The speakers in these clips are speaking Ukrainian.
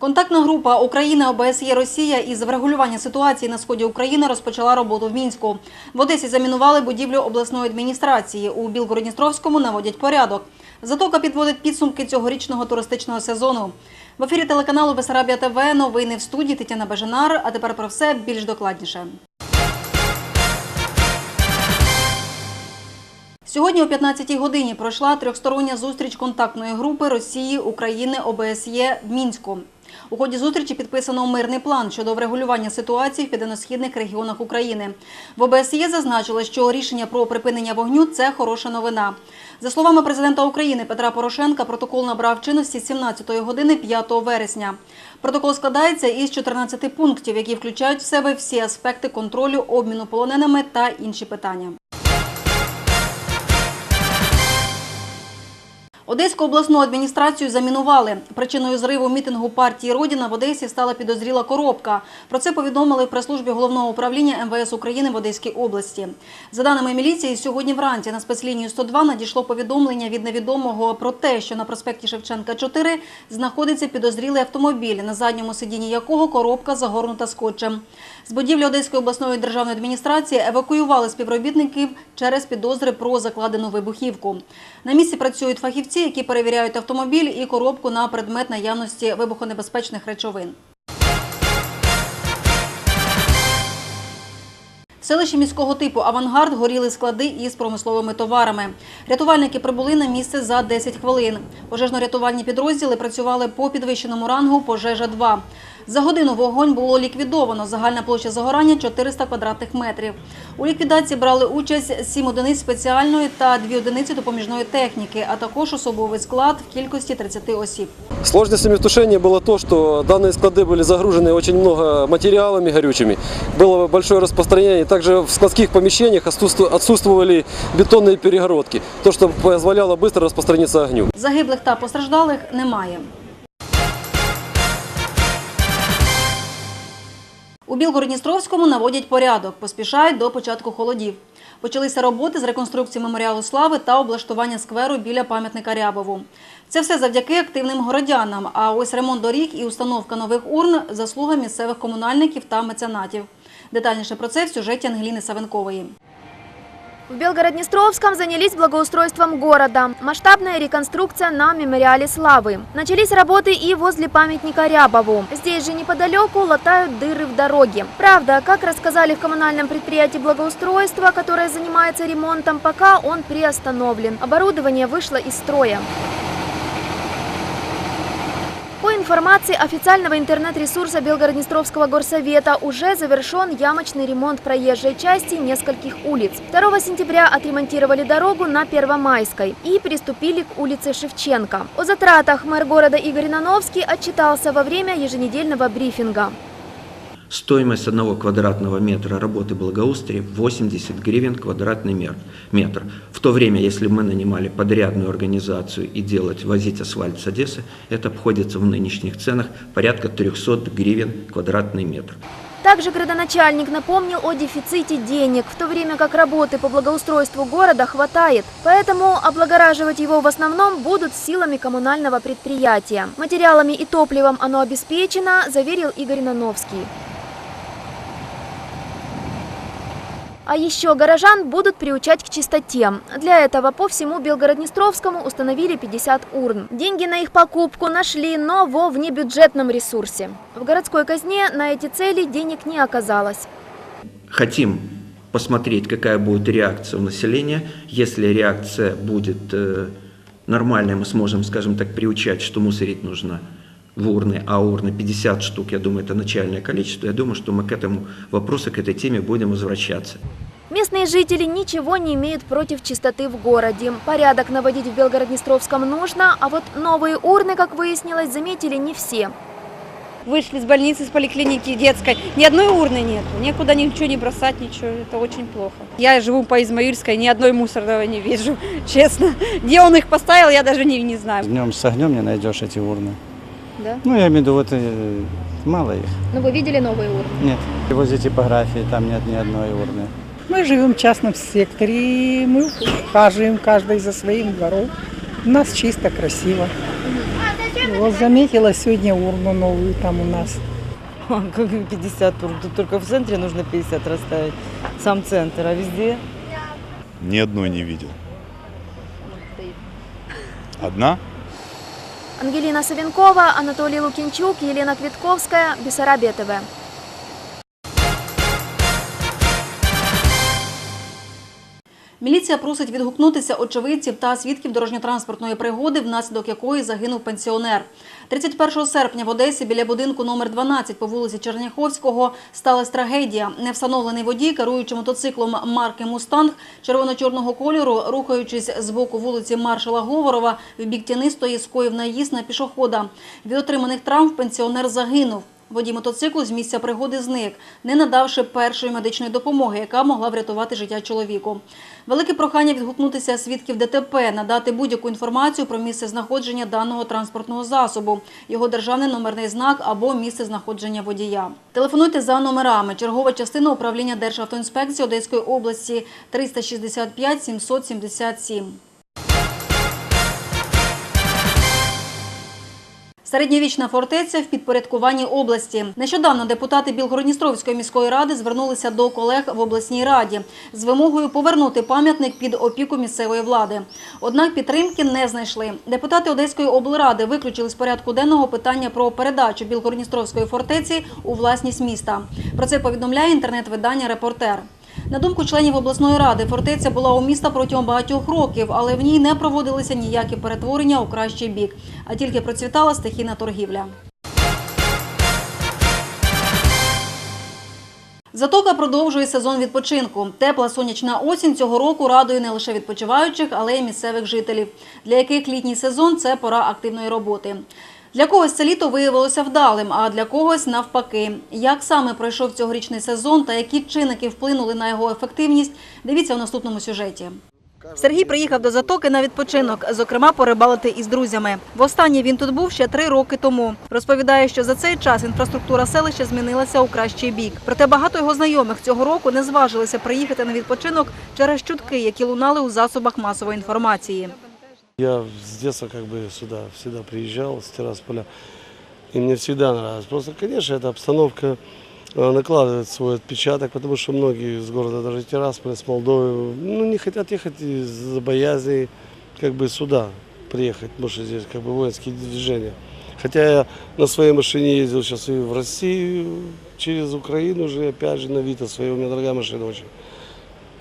Контактна група Україна ОБСЄ Росія із врегулювання ситуації на сході України розпочала роботу в Мінську. В Одесі замінували будівлю обласної адміністрації. У Білгородністровському наводять порядок. Затока підводить підсумки цьогорічного туристичного сезону. В ефірі телеканалу Бесарабія ТВ новини в студії Тетяна Бежанар. А тепер про все більш докладніше. Сьогодні о 15-й годині пройшла трьохстороння зустріч контактної групи Росії, України, ОБСЄ в Мінську. У ході зустрічі підписано мирний план щодо врегулювання ситуації в південно-східних регіонах України. В ОБСЄ зазначили, що рішення про припинення вогню це хороша новина. За словами президента України Петра Порошенка, протокол набрав чинності з 17-ї години 5 вересня. Протокол складається із 14 пунктів, які включають в себе всі аспекти контролю, обміну полоненими та інші питання. Одеську обласну адміністрацію замінували. Причиною зриву мітингу партії Родіна в Одесі стала підозріла коробка. Про це повідомили в прес-службі головного управління МВС України в Одеській області. За даними міліції, сьогодні вранці на спецлінію 102 надійшло повідомлення від невідомого про те, що на проспекті Шевченка 4 знаходиться підозрілий автомобіль, на задньому сидінні якого коробка загорнута скотчем. З будівлі Одеської обласної державної адміністрації евакуювали співробітників через підозри про закладену вибухівку. На місці працюють фахівці, які перевіряють автомобіль і коробку на предмет наявності вибухонебезпечних речовин. В селищі міського типу Авангард горіли склади із промисловими товарами. Рятувальники прибули на місце за 10 хвилин. Пожежно-рятувальні підрозділи працювали по підвищеному рангу пожежа 2 За годину вогонь було ліквідовано. Загальна площа загорання 400 квадратних метрів. У ліквідації брали участь 7 одиниць спеціальної та 2 одиниці допоміжної техніки, а також особовий склад в кількості 30 осіб. Сложностями в тушении было то, что данные склады были загружены очень много материалами горючими. Было большое распространение. Также в складских помещениях отсутству- отсутствовали бетонные перегородки, то, что позволяло быстро распространиться огню. Загиблих та постраждалих немає. У Білгородністровському наводять порядок, поспішають до початку холодів. Почалися роботи з реконструкції меморіалу слави та облаштування скверу біля пам'ятника Рябову. Це все завдяки активним городянам. А ось ремонт доріг і установка нових урн заслуга місцевих комунальників та меценатів. Детальніше про це в сюжеті Ангеліни Савенкової. В Белгород-Днестровском занялись благоустройством города. Масштабная реконструкция на мемориале славы. Начались работы и возле памятника Рябову. Здесь же неподалеку латают дыры в дороге. Правда, как рассказали в коммунальном предприятии благоустройства, которое занимается ремонтом, пока он приостановлен. Оборудование вышло из строя. Информации официального интернет-ресурса Белгороднестровского горсовета, уже завершен ямочный ремонт проезжей части нескольких улиц. 2 сентября отремонтировали дорогу на Первомайской и приступили к улице Шевченко. О затратах мэр города Игорь Нановский отчитался во время еженедельного брифинга. Стоимость одного квадратного метра работы благоустрия 80 гривен квадратный метр. В то время, если мы нанимали подрядную организацию и делать, возить асфальт с Одессы, это обходится в нынешних ценах порядка 300 гривен квадратный метр. Также градоначальник напомнил о дефиците денег, в то время как работы по благоустройству города хватает. Поэтому облагораживать его в основном будут силами коммунального предприятия. Материалами и топливом оно обеспечено, заверил Игорь Нановский. А еще горожан будут приучать к чистоте. Для этого по всему Белгород-Днестровскому установили 50 урн. Деньги на их покупку нашли, но во внебюджетном ресурсе. В городской казне на эти цели денег не оказалось. Хотим посмотреть, какая будет реакция у населения. Если реакция будет э, нормальная, мы сможем, скажем так, приучать, что мусорить нужно в урны, а урны 50 штук, я думаю, это начальное количество. Я думаю, что мы к этому вопросу, к этой теме будем возвращаться. Местные жители ничего не имеют против чистоты в городе. Порядок наводить в Белгород-Днестровском нужно, а вот новые урны, как выяснилось, заметили не все. Вышли с больницы, с поликлиники детской. Ни одной урны нет. Некуда ничего не бросать, ничего. Это очень плохо. Я живу по Измаильской, ни одной мусорного не вижу, честно. Где он их поставил, я даже не, не знаю. Днем с огнем не найдешь эти урны. Да? Ну, я имею в виду, вот э, мало их. Но вы видели новые урны? Нет. И возле типографии там нет ни одной урны. Мы живем в частном секторе, и мы ухаживаем каждый за своим двором. У нас чисто, красиво. Вот заметила сегодня урну новую там у нас. Как 50 тур? Тут только в центре нужно 50 расставить. Сам центр, а везде? Ни одной не видел. Одна? Ангелина Савенкова, Анатолий Лукинчук, Елена Квитковская, Бісарабія ТВ. Міліція просить відгукнутися очевидців та свідків дорожньо-транспортної пригоди, внаслідок якої загинув пенсіонер. 31 серпня в Одесі біля будинку номер 12 по вулиці Черняховського сталася трагедія. Невстановлений водій, керуючи мотоциклом марки «Мустанг» червоно-чорного кольору, рухаючись з боку вулиці Маршала Говорова, в бік тянистої скоїв наїзд на пішохода. Від отриманих травм пенсіонер загинув. Водій мотоциклу з місця пригоди зник, не надавши першої медичної допомоги, яка могла врятувати життя чоловіку. Велике прохання відгукнутися свідків ДТП, надати будь-яку інформацію про місце знаходження даного транспортного засобу, його державний номерний знак або місце знаходження водія. Телефонуйте за номерами. Чергова частина управління Державтоінспекції Одеської області 365 777. Середньовічна фортеця в підпорядкуванні області. Нещодавно депутати Білгородністровської міської ради звернулися до колег в обласній раді з вимогою повернути пам'ятник під опіку місцевої влади. Однак підтримки не знайшли. Депутати Одеської облради виключили з порядку денного питання про передачу Білгородністровської фортеці у власність міста. Про це повідомляє інтернет-видання Репортер. На думку членів обласної ради, фортеця була у міста протягом багатьох років, але в ній не проводилися ніякі перетворення у кращий бік, а тільки процвітала стихійна торгівля. Затока продовжує сезон відпочинку. Тепла сонячна осінь цього року радує не лише відпочиваючих, але й місцевих жителів, для яких літній сезон це пора активної роботи. Для когось це літо виявилося вдалим, а для когось навпаки. Як саме пройшов цьогорічний сезон та які чинники вплинули на його ефективність, дивіться у наступному сюжеті. Сергій приїхав до затоки на відпочинок, зокрема порибалити із друзями. Востаннє він тут був ще три роки тому. Розповідає, що за цей час інфраструктура селища змінилася у кращий бік. Проте багато його знайомих цього року не зважилися приїхати на відпочинок через чутки, які лунали у засобах масової інформації. Я с детства как бы сюда всегда приезжал, с Тирасполя, и мне всегда нравилось. Просто, конечно, эта обстановка э, накладывает свой отпечаток, потому что многие из города, даже Тирасполя, с Молдовы, ну, не хотят ехать из-за боязни как бы сюда приехать, потому что здесь как бы воинские движения. Хотя я на своей машине ездил сейчас и в Россию, через Украину уже, опять же, на Вита своей, у меня дорогая машина очень.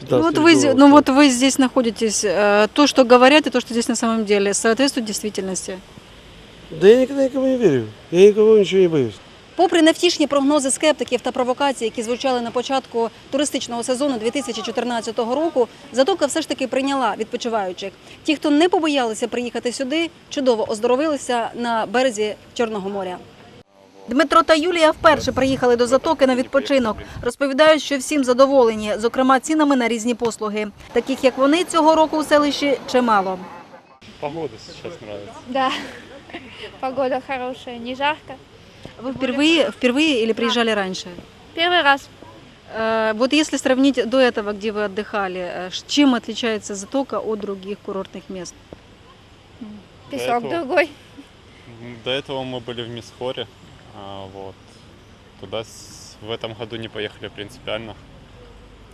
15 Вот вы, регионов. ну вот вы здесь находитесь. Э, То, что говорят, и то, что здесь на самом деле, соответствует действительности. Да я никогда никому не верю, я никого ничего не боюсь. Попри невтішні прогнози скептиків та провокації, які звучали на початку туристичного сезону 2014 року, затока все ж таки прийняла відпочиваючих. Ті, хто не побоялися приїхати сюди, чудово оздоровилися на березі Чорного моря. Дмитро та Юлія вперше приїхали до затоки на відпочинок. Розповідають, що всім задоволені, зокрема цінами на різні послуги. Таких як вони цього року у селищі чимало. Погода сейчас нравится. Да, погода хорошая, не жарко. Ви впервые, впервые или приїжджали раніше? Первый раз Э, Вот если сравнить до этого, где вы отдыхали, э, ш- чем отличается Затока от других курортных мест? песок этого- другой. До этого мы были в Мисхоре. А, вот. Туда с- в этом году не поехали принципиально.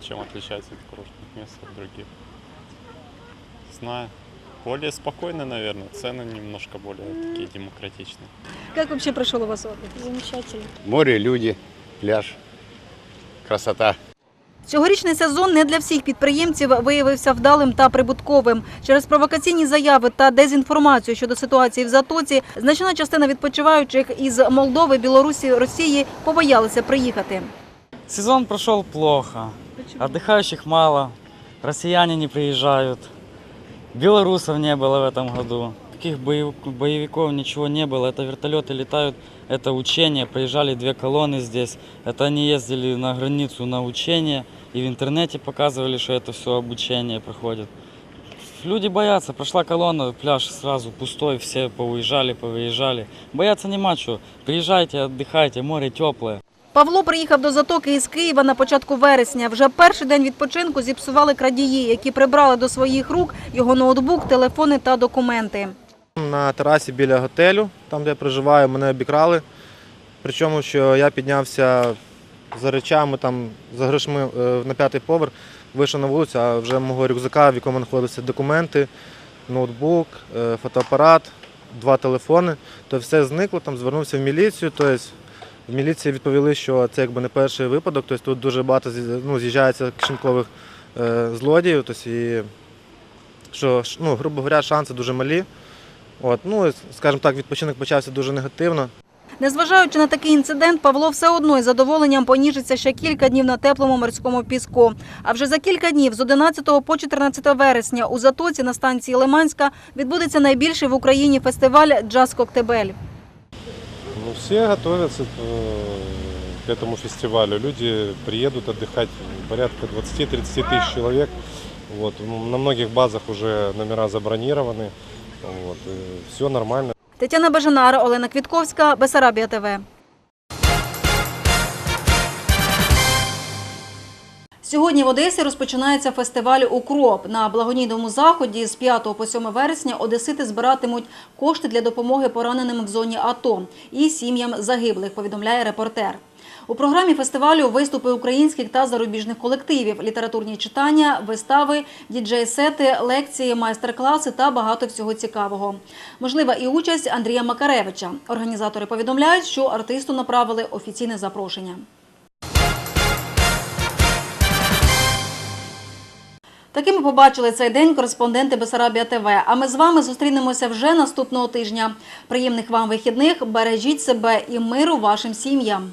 Чем отличается от курортных мест от других? Знаю. Более спокойно, наверное. Цены немножко более такие демократичные. Как вообще прошел у вас отдых? Замечательно. Море, люди, пляж, красота. Цьогорічний сезон не для всіх підприємців виявився вдалим та прибутковим. Через провокаційні заяви та дезінформацію щодо ситуації в Затоці значна частина відпочиваючих із Молдови, Білорусі, Росії побоялися приїхати. Сезон прошел плохо. Отдыхающих мало. Россияне не приезжают. Белорусов не было в этом году. Таких боев- боевиков ничего не было. Это вертолеты летают, это учения. Приезжали две колонны здесь. Это они ездили на границу на учения. И в интернете показывали, что это все обучение проходит. Люди боятся. Прошла колонна, пляж сразу пустой, все поуезжали, повыезжали. Бояться нема чего. Приезжайте, отдыхайте, море теплое. Павло приїхав до Затоки із Києва на початку вересня. Вже перший день відпочинку зіпсували крадії, які прибрали до своїх рук його ноутбук, телефони та документи. На терасі біля готелю, там де я проживаю, мене обікрали. Причому, що я піднявся за речами, там, за грошми е, на п'ятий поверх, вийшов на вулицю, а вже мого рюкзака, в якому знаходилися документи, ноутбук, е, фотоапарат, два телефони, то все зникло, там звернувся в міліцію. Тобто в міліції відповіли, що це якби не перший випадок, тобто тут дуже багато ну, з'їжджається кишенькових е, злодіїв. Тобто, і, що, ну, грубо говоря, шанси дуже малі. От, ну, і, скажімо так, відпочинок почався дуже негативно. Незважаючи на такий інцидент, Павло все одно із задоволенням поніжиться ще кілька днів на теплому морському піску. А вже за кілька днів, з 11 по 14 вересня, у Затоці на станції Лиманська відбудеться найбільший в Україні фестиваль «Джаз Коктебель». Ну, все готовятся э, к этому фестивалю. Люди приедут отдыхать, порядка 20-30 тысяч человек. Вот. м, На многих базах уже номера забронированы. Вот. Все нормально. Тетяна Бажанара, Олена Квітковська, Бесарабія ТВ. Сьогодні в Одесі розпочинається фестиваль Укроп. На благодійному заході з 5 по 7 вересня одесити збиратимуть кошти для допомоги пораненим в зоні АТО і сім'ям загиблих, повідомляє репортер. У програмі фестивалю виступи українських та зарубіжних колективів, літературні читання, вистави, діджей-сети, лекції, майстер-класи та багато всього цікавого. Можлива і участь Андрія Макаревича. Організатори повідомляють, що артисту направили офіційне запрошення. Такими побачили цей день кореспонденти Бесарабія ТВ. А ми з вами зустрінемося вже наступного тижня. Приємних вам вихідних, бережіть себе і миру вашим сім'ям.